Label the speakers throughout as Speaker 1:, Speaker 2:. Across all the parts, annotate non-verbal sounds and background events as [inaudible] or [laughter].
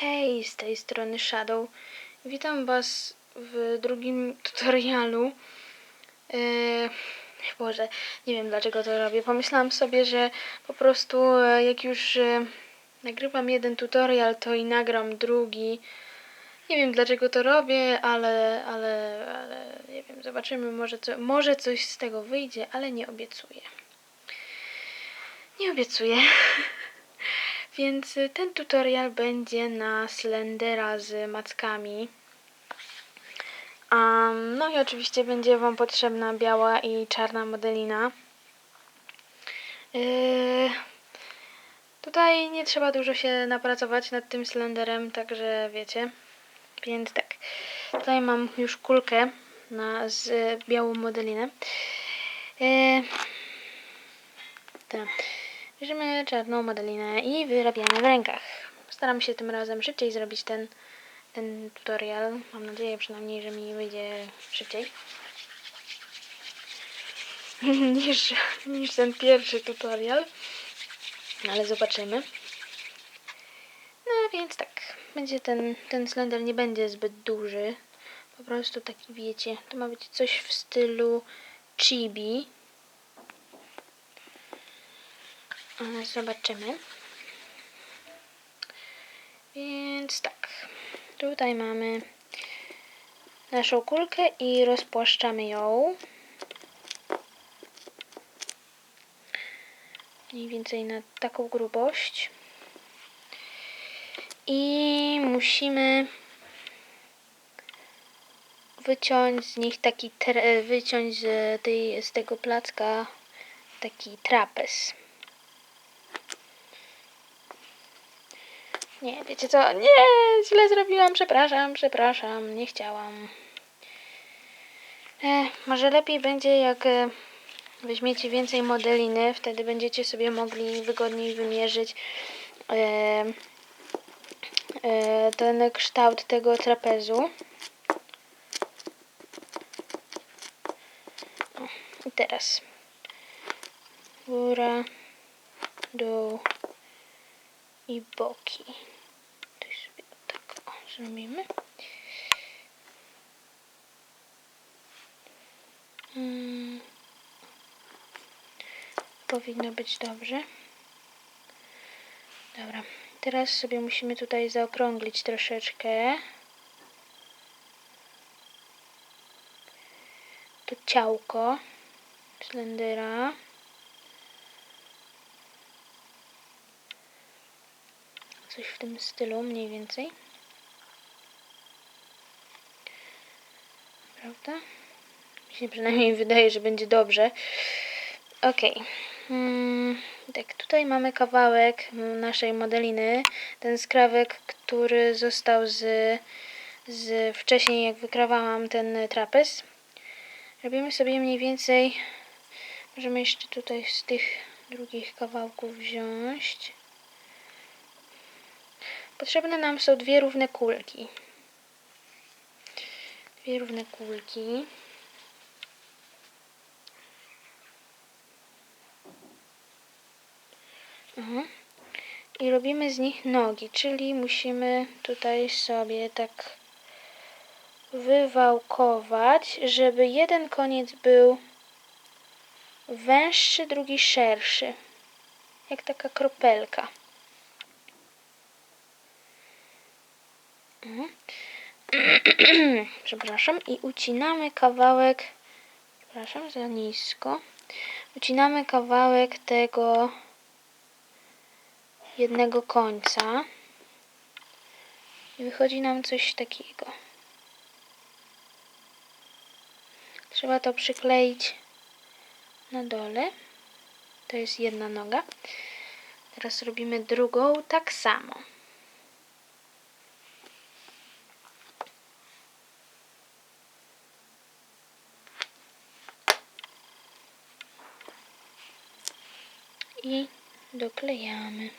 Speaker 1: Hej, z tej strony Shadow. Witam Was w drugim tutorialu. Yy, Boże, nie wiem dlaczego to robię. Pomyślałam sobie, że po prostu e, jak już e, nagrywam jeden tutorial, to i nagram drugi. Nie wiem dlaczego to robię, ale, ale, ale nie wiem, zobaczymy, może, co, może coś z tego wyjdzie, ale nie obiecuję. Nie obiecuję. [laughs] Więc y, ten tutorial będzie na Slendera z mackami. Um, no i oczywiście będzie Wam potrzebna biała i czarna modelina. Yy, tutaj nie trzeba dużo się napracować nad tym Slenderem, także wiecie. Więc tak, tutaj mam już kulkę na, z białą modelinę. Yy, tak. Bierzemy czarną modelinę i wyrabiamy w rękach. Staram się tym razem szybciej zrobić ten, ten tutorial. Mam nadzieję przynajmniej, że mi wyjdzie szybciej. [laughs] niż, niż ten pierwszy tutorial. Ale zobaczymy. No więc tak. Będzie ten, ten slender nie będzie zbyt duży. Po prostu taki wiecie. To ma być coś w stylu chibi. Ale Zobaczymy. Więc tak. Tutaj mamy naszą kulkę i rozpłaszczamy ją. Mniej więcej na taką grubość. I musimy wyciąć z nich taki, wyciąć z, tej, z tego placka taki trapez. Nie, wiecie co? Nie, źle zrobiłam, przepraszam, przepraszam, nie chciałam. E, może lepiej będzie, jak e, weźmiecie więcej modeliny, wtedy będziecie sobie mogli wygodniej wymierzyć e, e, ten kształt tego trapezu. I teraz góra, dół i boki. To sobie tak o, zrobimy. Mm. Powinno być dobrze. Dobra. Teraz sobie musimy tutaj zaokrąglić troszeczkę. To ciałko Slendera. Coś w tym stylu mniej więcej. Prawda? Mi się przynajmniej [laughs] wydaje, że będzie dobrze. Ok. Hmm, tak, tutaj mamy kawałek naszej modeliny. Ten skrawek, który został z, z wcześniej, jak wykrawałam ten trapez. Robimy sobie mniej więcej. Możemy jeszcze tutaj z tych drugich kawałków wziąć. Potrzebne nam są dwie równe kulki. Dwie równe kulki. Mhm. I robimy z nich nogi, czyli musimy tutaj sobie tak wywałkować, żeby jeden koniec był węższy, drugi szerszy. Jak taka kropelka. Mhm. [clears throat] Przepraszam. I ucinamy kawałek. Przepraszam, za nisko. Ucinamy kawałek tego jednego końca. I wychodzi nam coś takiego. Trzeba to przykleić na dole. To jest jedna noga. Teraz robimy drugą tak samo. i doklejamy.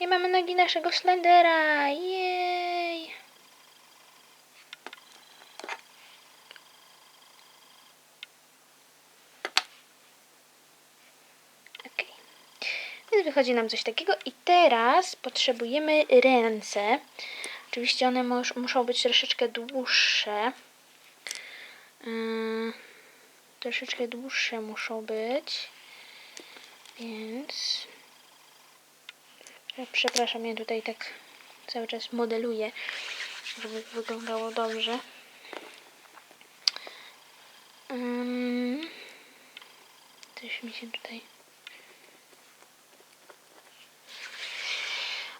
Speaker 1: I mamy nogi naszego Slendera. Jej! Ok. Więc wychodzi nam coś takiego. I teraz potrzebujemy ręce. Oczywiście one mus- muszą być troszeczkę dłuższe. Yy, troszeczkę dłuższe muszą być. Więc... Ja Przepraszam, ja tutaj tak cały czas modeluję, żeby wyglądało dobrze. Coś mi się tutaj...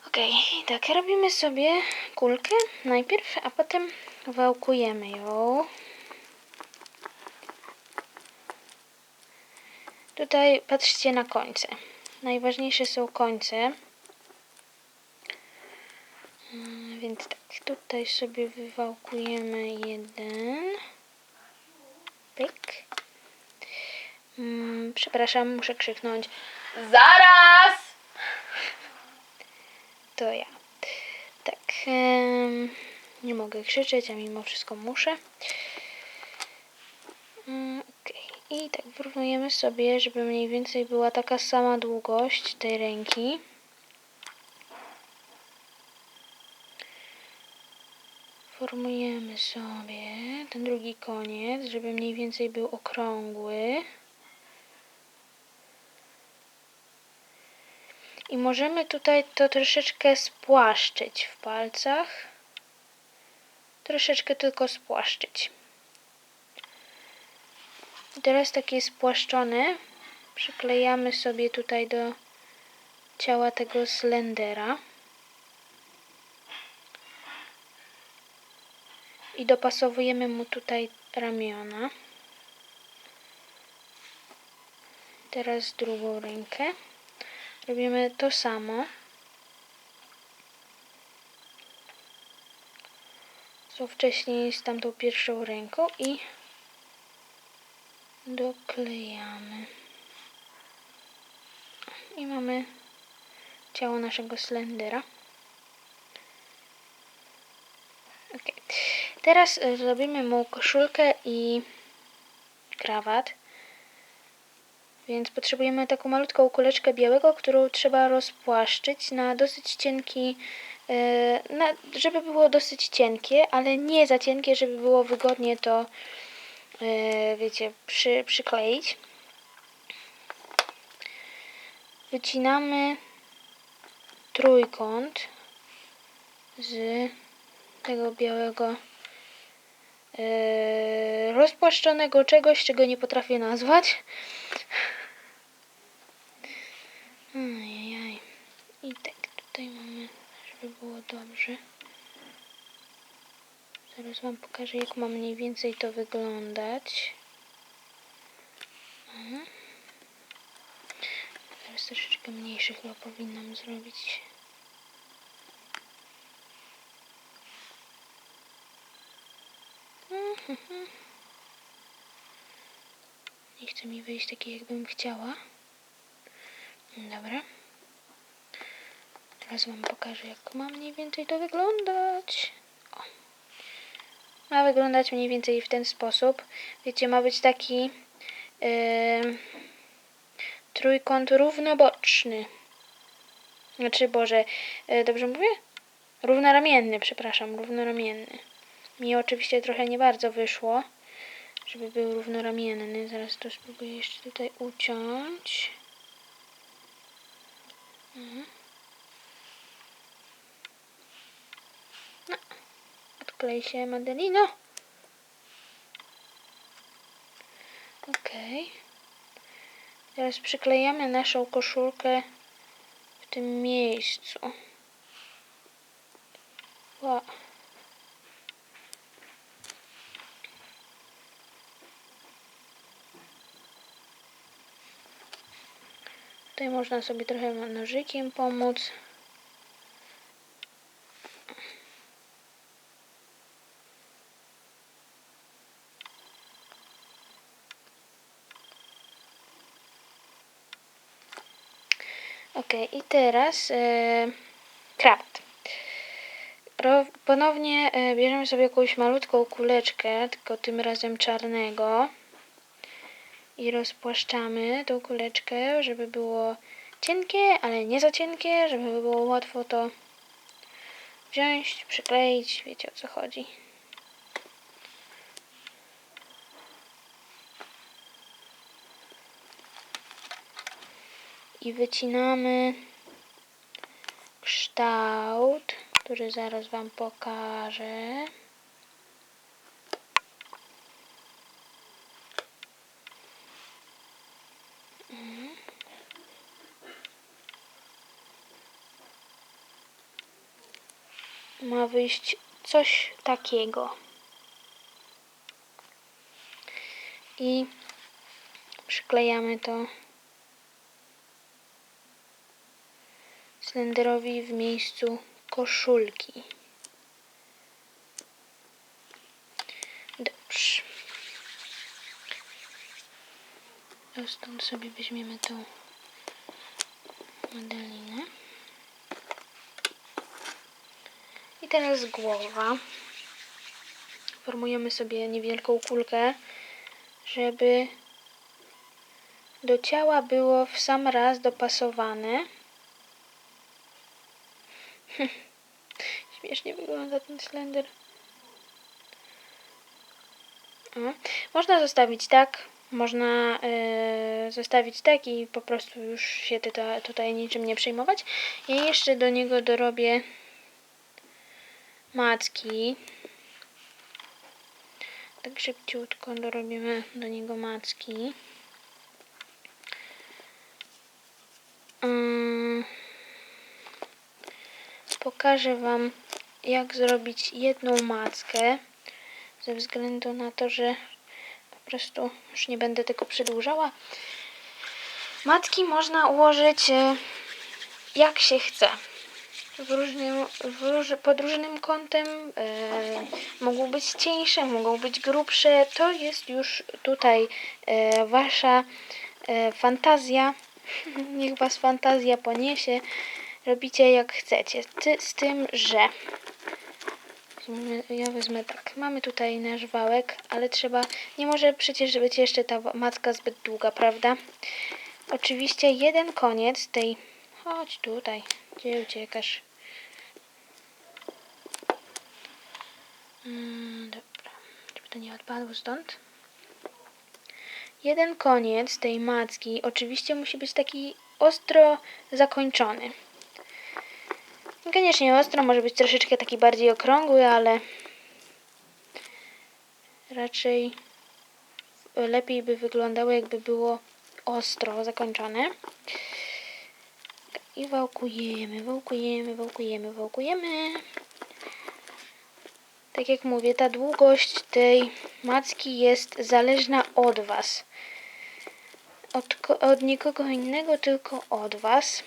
Speaker 1: Okej, tak, robimy sobie kulkę najpierw, a potem wałkujemy ją. Tutaj patrzcie na końce. Najważniejsze są końce. Mm, Więc tak, tutaj sobie wywałkujemy jeden. Pyk. Mm, przepraszam, muszę krzyknąć.
Speaker 2: Zaraz!
Speaker 1: To ja. Tak. nie mogę krzyczeć, a mimo wszystko muszę. I tak wyrównujemy sobie, żeby mniej więcej była taka sama długość tej ręki. Formujemy sobie ten drugi koniec, żeby mniej więcej był okrągły. I możemy tutaj to troszeczkę spłaszczyć w palcach. Troszeczkę tylko spłaszczyć. Teraz takie spłaszczone przyklejamy sobie tutaj do ciała tego slendera. I dopasowujemy mu tutaj ramiona. Teraz drugą rękę. Robimy to samo. Co wcześniej z tamtą pierwszą ręką i doklejamy. I mamy ciało naszego slendera. Teraz zrobimy mu koszulkę i krawat. Więc potrzebujemy taką malutką kuleczkę białego, którą trzeba rozpłaszczyć na dosyć cienki, e, na, żeby było dosyć cienkie, ale nie za cienkie, żeby było wygodnie to, wiecie, przy, przykleić. Wycinamy trójkąt z tego białego e, rozpłaszczonego czegoś, czego nie potrafię nazwać. I tak tutaj mamy, żeby było dobrze. Zaraz Wam pokażę, jak ma mniej więcej to wyglądać. Mhm. Teraz troszeczkę mniejszy chyba powinnam zrobić. Mhm. Nie chce mi wyjść takie, jakbym chciała. Dobra. Teraz Wam pokażę, jak ma mniej więcej to wyglądać. Ma wyglądać mniej więcej w ten sposób. Wiecie, ma być taki yy, trójkąt równoboczny. Znaczy, Boże, yy, dobrze mówię? Równoramienny, przepraszam, równoramienny. Mi oczywiście trochę nie bardzo wyszło, żeby był równoramienny. Zaraz to spróbuję jeszcze tutaj uciąć. Mhm. No. Odklej się. Okej. Teraz przyklejamy naszą koszulkę w tym miejscu. Wow. Tutaj można sobie trochę nożykiem pomóc. Ok, i teraz e, krawat. Ro, ponownie e, bierzemy sobie jakąś malutką kuleczkę, tylko tym razem czarnego. I rozpłaszczamy tą kuleczkę, żeby było cienkie, ale nie za cienkie, żeby było łatwo to wziąć, przykleić, wiecie o co chodzi. I wycinamy kształt, który zaraz Wam pokażę. ma wyjść coś takiego. I przyklejamy to cylinderowi w miejscu koszulki. Dobrze. To Stąd sobie weźmiemy tą modelinę. I teraz głowa. Formujemy sobie niewielką kulkę, żeby do ciała było w sam raz dopasowane. [laughs] Śmiesznie wygląda ten slender. O. Można zostawić tak, można e, zostawić tak i po prostu już się tutaj, tutaj niczym nie przejmować. Ja jeszcze do niego dorobię macki. Tak szybciutko dorobimy do niego macki. Ym, Pokażę Wam, jak zrobić jedną mackę, ze względu na to, że po prostu już nie będę tego przedłużała. Macki można ułożyć e, jak się chce w różnym, w róż, pod różnym kątem. E, mogą być cieńsze, mogą być grubsze. To jest już tutaj e, wasza e, fantazja. [laughs] Niech was fantazja poniesie. Robicie jak chcecie. Ty, z tym, że ja wezmę tak. Mamy tutaj nasz wałek, ale trzeba. Nie może przecież być jeszcze ta macka zbyt długa, prawda? Oczywiście jeden koniec tej. Chodź tutaj. Gdzie uciekasz? Mm, dobra. Żeby to nie odpadło stąd. Jeden koniec tej macki oczywiście musi być taki ostro zakończony. Niekoniecznie ostro, może być troszeczkę taki bardziej okrągły, ale raczej lepiej by wyglądało, jakby było ostro zakończone. I wałkujemy, wałkujemy, wałkujemy, wałkujemy. Tak jak mówię, ta długość tej macki jest zależna od Was. Od, od nikogo innego, tylko od Was.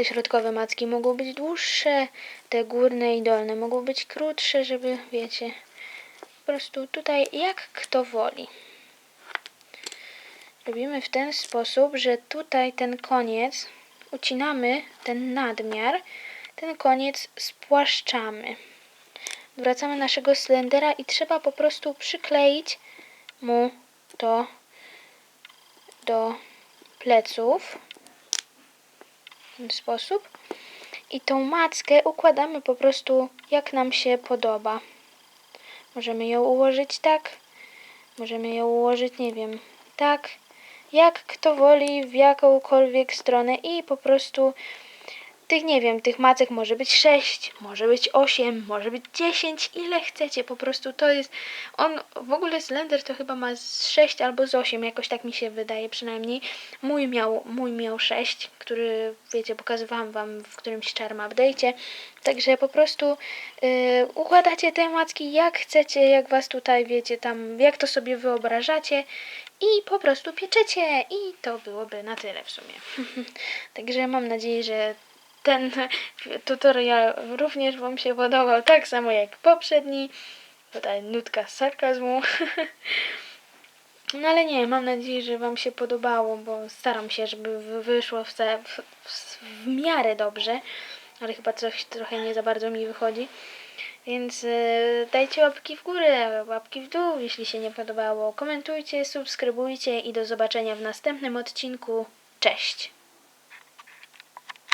Speaker 1: Te środkowe macki mogą być dłuższe, te górne i dolne mogą być krótsze, żeby, wiecie, po prostu tutaj jak kto woli. Robimy w ten sposób, że tutaj ten koniec ucinamy, ten nadmiar, ten koniec spłaszczamy. Wracamy naszego cylindra i trzeba po prostu przykleić mu to do pleców ten sposób. I tą mackę układamy po prostu jak nam się podoba. Możemy ją ułożyć tak, możemy ją ułożyć, nie wiem, tak, jak kto woli, w jakąkolwiek stronę i po prostu tych, nie wiem, tych macek może być 6, może być 8, może być 10, ile chcecie, po prostu to jest, on, w ogóle Slender to chyba ma z 6 albo z 8, jakoś tak mi się wydaje przynajmniej. Mój miał, mój miał 6, który, wiecie, pokazywałam wam w którymś charm update'cie, także po prostu yy, układacie te macki jak chcecie, jak was tutaj, wiecie, tam, jak to sobie wyobrażacie i po prostu pieczecie i to byłoby na tyle w sumie. [laughs] Także mam nadzieję, że ten tutorial również Wam się podobał, tak samo jak poprzedni. Tutaj nutka sarkazmu. [laughs] No ale nie, mam nadzieję, że Wam się podobało, bo staram się, żeby wy- wyszło w, w, w, w miarę dobrze, ale chyba coś trochę nie za bardzo mi wychodzi. Więc e, dajcie łapki w górę, łapki w dół, jeśli się nie podobało. Komentujcie, subskrybujcie i do zobaczenia w następnym odcinku. Cześć!